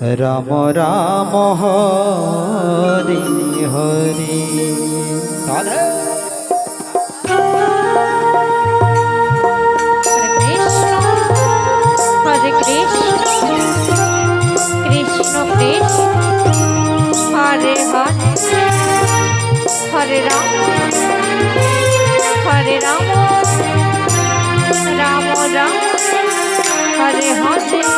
রাম রাম হরে হরে। রাধে। হরে কৃষ্ণ। কৃষ্ণ কৃষ্ণ হরে হরে। হরে রাম। হরে রাম। রাম রাম। হরে হরে হরে।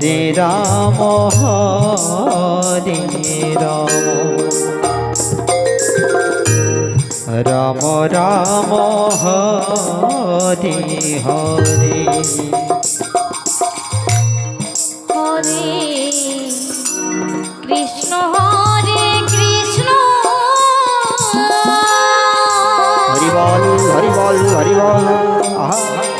হরে রাম হরে রাম। রাম রাম হরে হরে। হরে কৃষ্ণ হরে কৃষ্ণ। হরি বল হরি বল হরি বল। আহা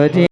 রাম হরে হরে হরে